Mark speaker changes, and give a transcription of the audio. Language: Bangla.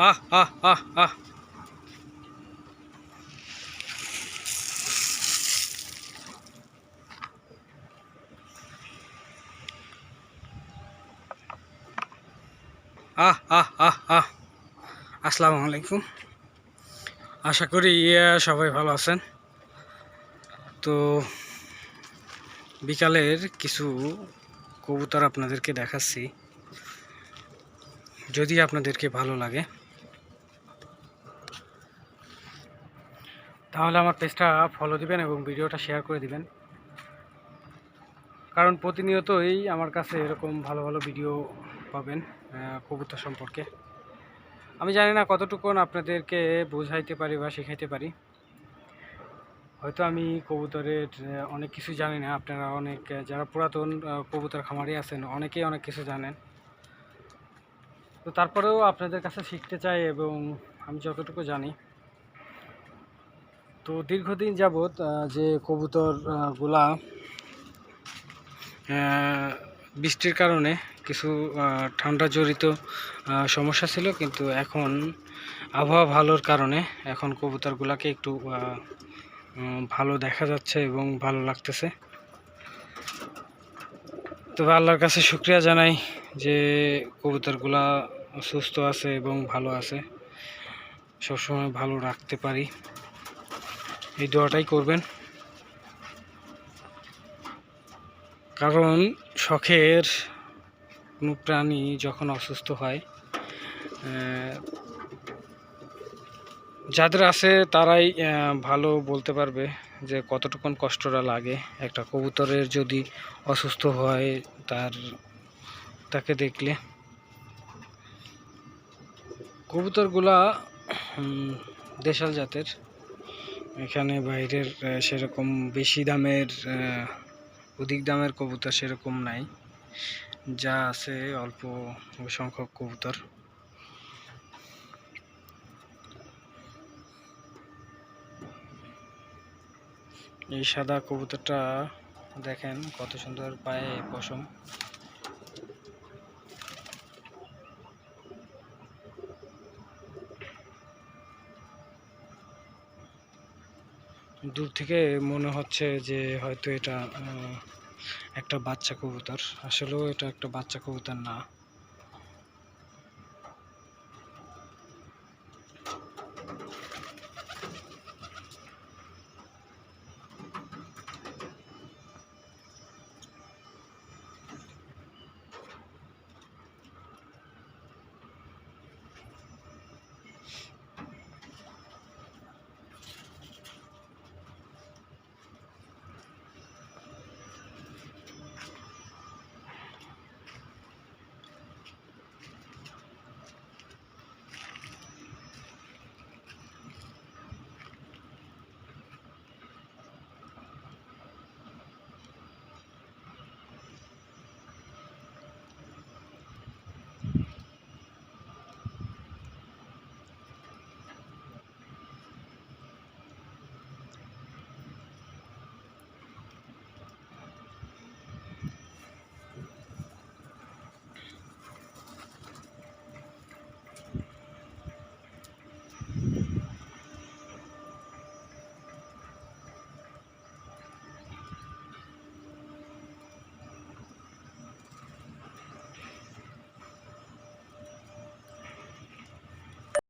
Speaker 1: আহ আহ আহ আহ আহ আহ আহ আহ আসসালামু আলাইকুম আশা করি সবাই ভালো আছেন তো বিকালের কিছু কবুতর আপনাদেরকে দেখাচ্ছি যদি আপনাদেরকে ভালো লাগে তাহলে আমার পেজটা ফলো দিবেন এবং ভিডিওটা শেয়ার করে দিবেন। কারণ প্রতিনিয়তই আমার কাছে এরকম ভালো ভালো ভিডিও পাবেন কবুতর সম্পর্কে। আমি জানি না কতটুকুন আপনাদেরকে বোঝাইতে পারি বা শেখাইতে পারি। হয়তো আমি কবুতরের অনেক কিছু জানি না। আপনারা অনেক যারা পুরাতন কবুতর খামারি আছেন, অনেকেই অনেক কিছু জানেন। তো তারপরেও আপনাদের কাছে শিখতে চাই এবং আমি যতটুকু জানি তো দীর্ঘদিন যাবৎ যে কবুতর আহ, গুলা বৃষ্টির কারণে কিছু ঠান্ডা জড়িত সমস্যা ছিল কিন্তু এখন আবহাওয়া ভালোর কারণে এখন কবুতরগুলাকে একটু ভালো দেখা যাচ্ছে এবং ভালো লাগতেছে। তবে আল্লাহর কাছে শুক্রিয়া জানাই যে কবুতরগুলা সুস্থ আছে এবং ভালো আছে। সবসময় ভালো রাখতে পারি। এই দোয়াটাই করবেন। কারণ শখের কোনো প্রাণী যখন অসুস্থ হয় যাদের আছে তারাই ভালো বলতে পারবে যে কতটুকুন কষ্টটা লাগে। একটা কবুতরের যদি অসুস্থ হয় তার, তাকে দেখলে। কবুতরগুলা দেশাল জাতের। এখানে বাইরের সেরকম বেশি দামের অধিক দামের কবুতর সেরকম নাই। যা আছে অল্প সংখ্যক কবুতর। এই সাদা কবুতরটা দেখেন কত সুন্দর পায়ে পশম। দূর থেকে মনে হচ্ছে যে হয়তো এটা একটা বাচ্চা কবুতর। আসলেও এটা একটা বাচ্চা কবুতর না।